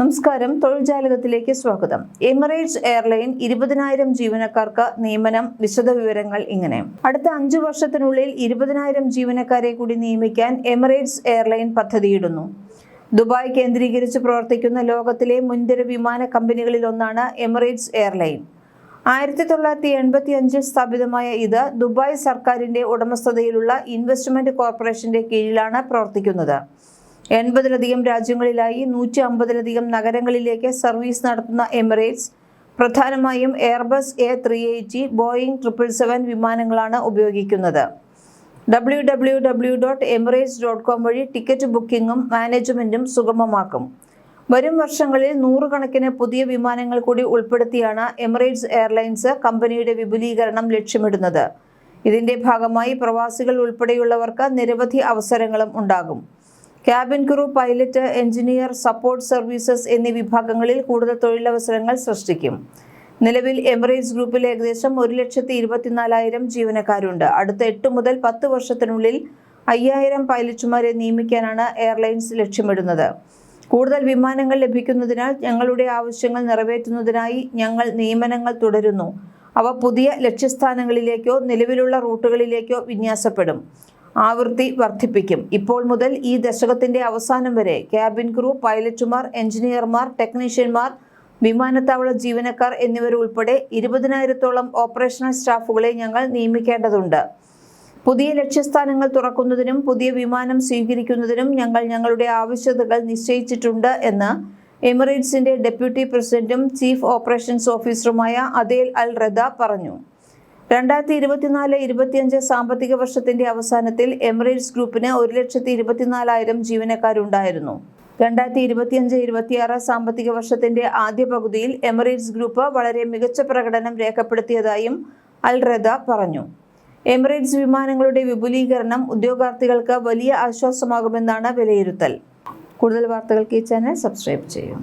നമസ്കാരം. തൊഴിൽ ജാലകത്തിലേക്ക് സ്വാഗതം. എമിറേറ്റ്സ് എയർലൈൻ ഇരുപതിനായിരം ജീവനക്കാർക്ക് നിയമനം വിശദ വിവരങ്ങൾ ഇങ്ങനെ. അടുത്ത അഞ്ചു വർഷത്തിനുള്ളിൽ ഇരുപതിനായിരം ജീവനക്കാരെ കൂടി നിയമിക്കാൻ എമിറേറ്റ്സ് എയർലൈൻ പദ്ധതിയിടുന്നു. ദുബായ് കേന്ദ്രീകരിച്ച് പ്രവർത്തിക്കുന്ന ലോകത്തിലെ മുൻനിര വിമാന കമ്പനികളിൽ ഒന്നാണ് എമിറേറ്റ്സ് എയർലൈൻ. ആയിരത്തി തൊള്ളായിരത്തി എൺപത്തി അഞ്ചിൽ സ്ഥാപിതമായ ഇത് ദുബായ് സർക്കാരിന്റെ ഉടമസ്ഥതയിലുള്ള ഇൻവെസ്റ്റ്മെന്റ് കോർപ്പറേഷന്റെ കീഴിലാണ് പ്രവർത്തിക്കുന്നത്. എൺപതിലധികം രാജ്യങ്ങളിലായി നൂറ്റി അമ്പതിലധികം നഗരങ്ങളിലേക്ക് സർവീസ് നടത്തുന്ന എമിറേറ്റ്സ് പ്രധാനമായും Airbus A three eighty Boeing triple seven വിമാനങ്ങളാണ് ഉപയോഗിക്കുന്നത്. W W W dot Emirates dot com വഴി ടിക്കറ്റ് ബുക്കിംഗും മാനേജ്മെന്റും സുഗമമാക്കും. വരും വർഷങ്ങളിൽ നൂറുകണക്കിന് പുതിയ വിമാനങ്ങൾ കൂടി ഉൾപ്പെടുത്തിയാണ് എമിറേറ്റ്സ് എയർലൈൻസ് കമ്പനിയുടെ വിപുലീകരണം ലക്ഷ്യമിടുന്നത്. ഇതിന്റെ ഭാഗമായി പ്രവാസികൾ ഉൾപ്പെടെയുള്ളവർക്ക് നിരവധി അവസരങ്ങളും ഉണ്ടാകും. Cabin crew pilot engineer support services എന്നീ വിഭാഗങ്ങളിൽ കൂടുതൽ തൊഴിലവസരങ്ങൾ സൃഷ്ടിക്കും. നിലവിൽ എമിറേറ്റ്സ് ഗ്രൂപ്പിൽ ഏകദേശം ഒരു ലക്ഷത്തി ഇരുപത്തിനാലായിരം ജീവനക്കാരുണ്ട്. അടുത്ത എട്ട് മുതൽ പത്ത് വർഷത്തിനുള്ളിൽ അയ്യായിരം പൈലറ്റുമാരെ നിയമിക്കാനാണ് എയർലൈൻസ് ലക്ഷ്യമിടുന്നത്. കൂടുതൽ വിമാനങ്ങൾ ലഭിക്കുന്നതിനാൽ ഞങ്ങളുടെ ആവശ്യങ്ങൾ നിറവേറ്റുന്നതിനായി ഞങ്ങൾ നിയമനങ്ങൾ തുടരുന്നു. അവ പുതിയ ലക്ഷ്യസ്ഥാനങ്ങളിലേക്കോ നിലവിലുള്ള റൂട്ടുകളിലേക്കോ വിന്യാസപ്പെടും. ആവൃത്തി വർദ്ധിപ്പിക്കും. ഇപ്പോൾ മുതൽ ഈ ദശകത്തിന്റെ അവസാനം വരെ ക്യാബിൻ ക്രൂ പൈലറ്റുമാർ എഞ്ചിനീയർമാർ ടെക്നീഷ്യന്മാർ വിമാനത്താവള ജീവനക്കാർ എന്നിവരുൾപ്പെടെ ഇരുപതിനായിരത്തോളം ഓപ്പറേഷണൽ സ്റ്റാഫുകളെ ഞങ്ങൾ നിയമിക്കേണ്ടതുണ്ട്. പുതിയ ലക്ഷ്യസ്ഥാനങ്ങൾ തുറക്കുന്നതിനും പുതിയ വിമാനം സ്വീകരിക്കുന്നതിനും ഞങ്ങൾ ഞങ്ങളുടെ ആവശ്യകതകൾ നിശ്ചയിച്ചിട്ടുണ്ട് എന്ന് എമിറേറ്റ്സിന്റെ ഡെപ്യൂട്ടി പ്രസിഡന്റും ചീഫ് ഓപ്പറേഷൻസ് ഓഫീസറുമായ അദേൽ അൽ റദ പറഞ്ഞു. രണ്ടായിരത്തി ഇരുപത്തിനാല് ഇരുപത്തിയഞ്ച് സാമ്പത്തിക വർഷത്തിന്റെ അവസാനത്തിൽ എമിറേറ്റ്സ് ഗ്രൂപ്പിന് ഒരു ലക്ഷത്തി ഇരുപത്തിനാലായിരം ജീവനക്കാരുണ്ടായിരുന്നു. രണ്ടായിരത്തി ഇരുപത്തിയഞ്ച് ഇരുപത്തിയാറ് സാമ്പത്തിക വർഷത്തിന്റെ ആദ്യ പകുതിയിൽ എമിറേറ്റ്സ് ഗ്രൂപ്പ് വളരെ മികച്ച പ്രകടനം രേഖപ്പെടുത്തിയതായും അൽ റദ പറഞ്ഞു. എമിറേറ്റ്സ് വിമാനങ്ങളുടെ വിപുലീകരണം ഉദ്യോഗാർത്ഥികൾക്ക് വലിയ ആശ്വാസമാകുമെന്നാണ് വിലയിരുത്തൽ. കൂടുതൽ വാർത്തകൾക്ക് ഈ ചാനൽ സബ്സ്ക്രൈബ് ചെയ്യും.